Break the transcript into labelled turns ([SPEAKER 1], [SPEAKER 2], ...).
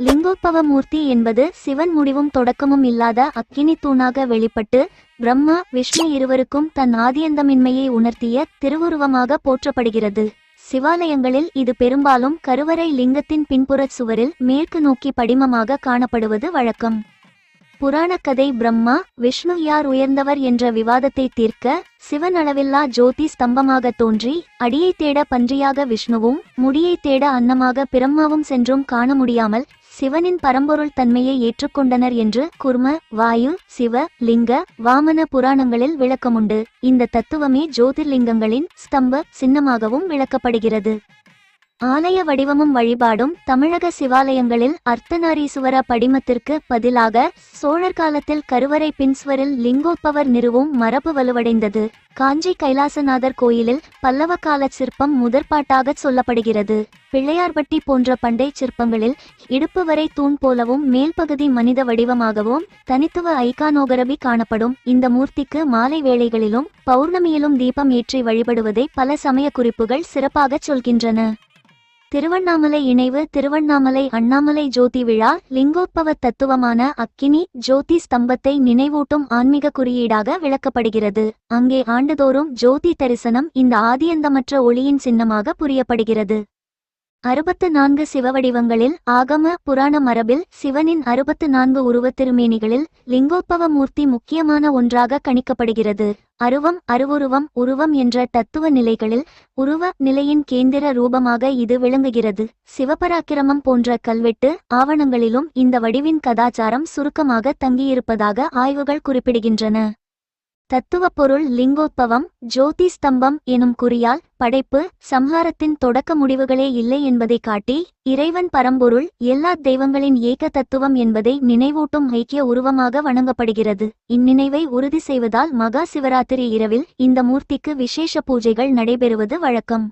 [SPEAKER 1] லிங்கோத்பவ மூர்த்தி என்பது சிவன் முடிவும் தொடக்கமும் இல்லாத அக்கினி தூணாக வெளிப்பட்டு பிரம்மா விஷ்ணு இருவருக்கும் தன் ஆதியந்தமின்மையை உணர்த்திய திருவுருவமாக போற்றப்படுகிறது. சிவாலயங்களில் இது பெரும்பாலும் கருவறை லிங்கத்தின் பின்புறச் சுவரில் மேற்கு நோக்கி படிமமாக காணப்படுவது வழக்கம். புராணக் கதை பிரம்மா விஷ்ணு யார் உயர்ந்தவர் என்ற விவாதத்தை தீர்க்க சிவன் அளவில்லா ஜோதி ஸ்தம்பமாக தோன்றி அடியை தேட பன்றியாக விஷ்ணுவும் முடியை தேட அன்னமாக பிரம்மாவும் சென்றும் காண முடியாமல் சிவனின் பரம்பொருள் தன்மையை ஏற்றுக்கொண்டனர் என்று குர்ம வாயு சிவ லிங்க வாமன புராணங்களில் விளக்கமுண்டு. இந்த தத்துவமே ஜோதிர்லிங்கங்களின் ஸ்தம்ப சின்னமாகவும் விளக்கப்படுகிறது. ஆலய வடிவமும் வழிபாடும் தமிழக சிவாலயங்களில் அர்த்தநாரீசுவர படிமத்திற்கு பதிலாக சோழர் காலத்தில் கருவறை பின்ஸ்வரில் லிங்கோத்பவர் நிறுவும் மரபு வலுவடைந்தது. காஞ்சி கைலாசநாதர் கோயிலில் பல்லவ கால சிற்பம் முதற்பாட்டாகச் சொல்லப்படுகிறது. பிள்ளையார்பட்டி போன்ற பண்டை சிற்பங்களில் இடுப்பு வரை தூண் போலவும் மேல்பகுதி மனித வடிவமாகவும் தனித்துவ ஐகானோகரபி காணப்படும். இந்த மூர்த்திக்கு மாலை வேளைகளிலும் பௌர்ணமியிலும் தீபம் ஏற்றி வழிபடுவதை பல சமய குறிப்புகள் சிறப்பாகச் சொல்கின்றன. திருவண்ணாமலை இணைவு திருவண்ணாமலை அண்ணாமலை ஜோதி விழா லிங்கோத்பவ தத்துவமான அக்கினி ஜோதி ஸ்தம்பத்தை நினைவூட்டும் ஆன்மீக குறியீடாக விளக்கப்படுகிறது. அங்கே ஆண்டுதோறும் ஜோதி தரிசனம் இந்த ஆதியந்தமற்ற ஒளியின் சின்னமாக புரியப்படுகிறது. அறுபத்து நான்கு சிவவடிவங்களில் ஆகம புராண மரபில் சிவனின் அறுபத்து நான்கு உருவத் திருமேனிகளில் லிங்கோத்பவ மூர்த்தி முக்கியமான ஒன்றாக கணிக்கப்படுகிறது. அருவம் அருவுருவம் உருவம் என்ற தத்துவ நிலைகளில் உருவ நிலையின் கேந்திர ரூபமாக இது விளங்குகிறது. சிவபராக்கிரமம் போன்ற கல்வெட்டு ஆவணங்களிலும் இந்த வடிவின் கதாச்சாரம் சுருக்கமாக தங்கியிருப்பதாக ஆய்வுகள் குறிப்பிடுகின்றன. தத்துவப் பொருள் லிங்கோத்பவம் ஜோதி ஸ்தம்பம் எனும் குறியால் படைப்பு சம்ஹாரத்தின் தொடக்க முடிவுகளே இல்லை என்பதை காட்டி இறைவன் பரம்பொருள் எல்லா தெய்வங்களின் ஏக தத்துவம் என்பதை நினைவூட்டும் ஐக்கிய உருவமாக வணங்கப்படுகிறது. இந்நினைவை உறுதி செய்வதால் மகா சிவராத்திரி இரவில் இந்த மூர்த்திக்கு விசேஷ பூஜைகள் நடைபெறுவது வழக்கம்.